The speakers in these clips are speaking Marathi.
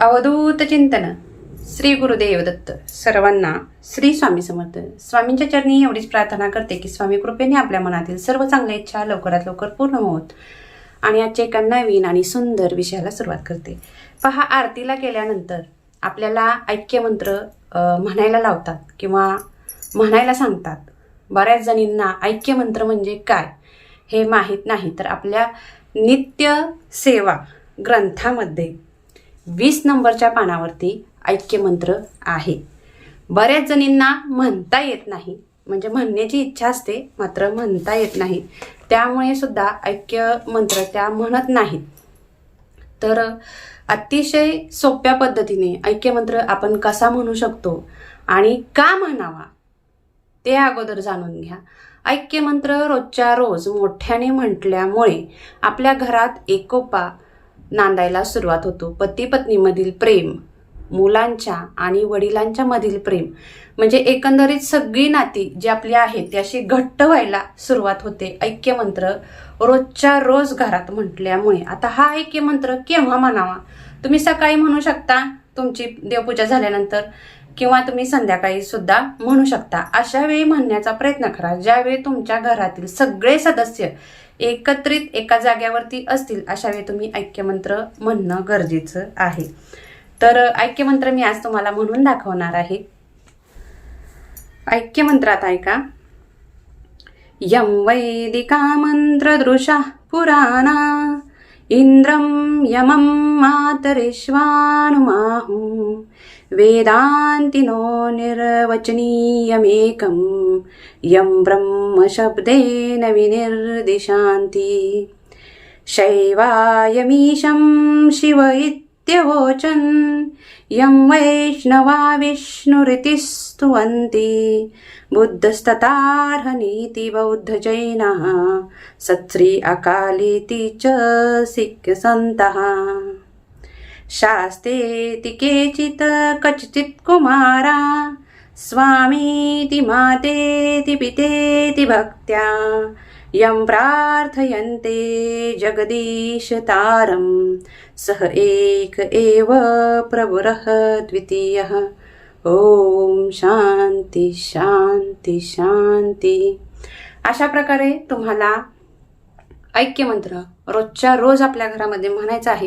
अवधूत चिंतन. श्री गुरुदेव दत्त. सर्वांना श्री स्वामी समर्थ. स्वामींच्या चरणी एवढीच प्रार्थना करते की स्वामी कृपेने आपल्या मनातील सर्व चांगल्या इच्छा लवकरात लवकर पूर्ण होत आणि आजच्या एका नवीन आणि सुंदर विषयाला सुरुवात करते. पहा आरतीला गेल्यानंतर आपल्याला ऐक्यमंत्र म्हणायला लावतात किंवा म्हणायला सांगतात. बऱ्याच जणींना ऐक्यमंत्र म्हणजे काय हे माहीत नाही तर आपल्या नित्य सेवा ग्रंथामध्ये वीस नंबरच्या पानावरती ऐक्यमंत्र आहे. बऱ्याच जणींना म्हणता येत नाही. म्हणजे म्हणण्याची इच्छा असते मात्र म्हणता येत नाही. त्यामुळे सुद्धा ऐक्य मंत्र त्या म्हणत नाहीत. तर अतिशय सोप्या पद्धतीने ऐक्यमंत्र आपण कसा म्हणू शकतो आणि का म्हणावा ते अगोदर जाणून घ्या. ऐक्यमंत्र रोजच्या रोज मोठ्याने म्हटल्यामुळे आपल्या घरात एकोपा नांदायला सुरुवात होतो. पती पत्नीमधील प्रेम मुलांच्या आणि वडिलांच्या मधील प्रेम म्हणजे एकंदरीत सगळी नाती जी आपली आहेत ती अशी घट्ट व्हायला सुरुवात होते ऐक्यमंत्र रोजच्या रोज घरात म्हटल्यामुळे. आता हा ऐक्यमंत्र केव्हा म्हणावा? तुम्ही सकाळी म्हणू शकता तुमची देवपूजा झाल्यानंतर. किंवा तुम्ही संध्याकाळी सुद्धा म्हणू शकता. अशा वेळी म्हणण्याचा प्रयत्न करा. ज्यावेळी तुमच्या घरातील सगळे सदस्य एकत्रित एका जाग्यावरती असतील अशा वेळी तुम्ही ऐक्यमंत्र म्हणणं गरजेचं आहे. तर ऐक्यमंत्र मी आज तुम्हाला म्हणून दाखवणार आहे. ऐक्यमंत्रात ऐका. यं वैदिका मन्त्रदृशा पुराणा इन्द्रं यमं मातरिश्वानुमाहु वेदान्तिनो निर्वचनीयमेकं यं ब्रह्मशब्देन विनिर्दिशान्ति। शैवायमीशं शिव इत्यवोचन्। यं वैष्णवा विष्णुरिति स्तुवन्ति बुद्धस्ततार्हनीति बौद्धजैनः। सत्श्री अकालीति च सिक्खसन्तः। शास्ते केचित् कचित् कुमारा। स्वामीति मातेति पितेति भक्त्या। यं प्रार्थयन्ते जगदीशतारं सः एक एव प्रभुरः द्वितीयः। ओम शांती शांती शांती अशा प्रकारे तुम्हाला ऐक्यमंत्र रोजच्या रोज आपल्या घरामध्ये म्हणायचं आहे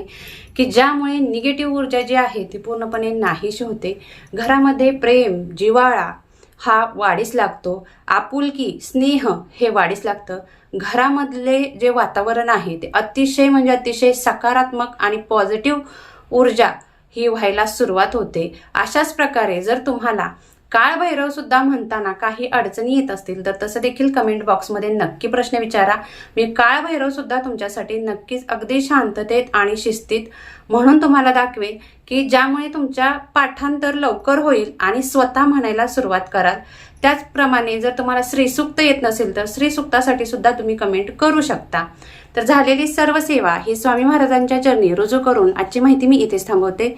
की ज्यामुळे निगेटिव्ह ऊर्जा जी आहे ती पूर्णपणे नाहीशी होते. घरामध्ये प्रेम जिवाळा हा वाढीस लागतो. आपुलकी स्नेह हे वाढीस लागतं. घरामधले जे वातावरण आहे ते अतिशय म्हणजे अतिशय सकारात्मक आणि पॉझिटिव्ह ऊर्जा ही व्हायला सुरुवात होते. अशाच प्रकारे जर तुम्हाला काळभैरव सुद्धा म्हणताना काही अडचणी येत असतील तर तसं देखील कमेंट बॉक्समध्ये नक्की प्रश्न विचारा. मी काळभैरव सुद्धा तुमच्यासाठी नक्कीच अगदी शांततेत आणि शिस्तीत म्हणून तुम्हाला दाखवे की ज्यामुळे तुमच्या पाठांतर लवकर होईल आणि स्वतः म्हणायला सुरुवात कराल. त्याचप्रमाणे जर तुम्हाला श्रीसुक्त येत नसेल तर श्रीसुक्तासाठी सुद्धा तुम्ही कमेंट करू शकता. तर झालेली सर्व सेवा ही स्वामी महाराजांच्या चरणी रुजू करून आजची माहिती मी इथेच थांबवते.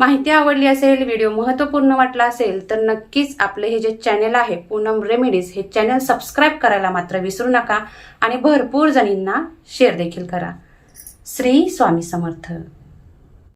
माहिती आवडली असेल व्हिडिओ महत्त्वपूर्ण वाटला असेल तर नक्कीच आपलं हे जे चॅनल आहे पूनम रेमेडीज हे चॅनल सबस्क्राईब करायला मात्र विसरू नका आणि भरपूर जणींना शेअर देखील करा. श्री स्वामी समर्थ.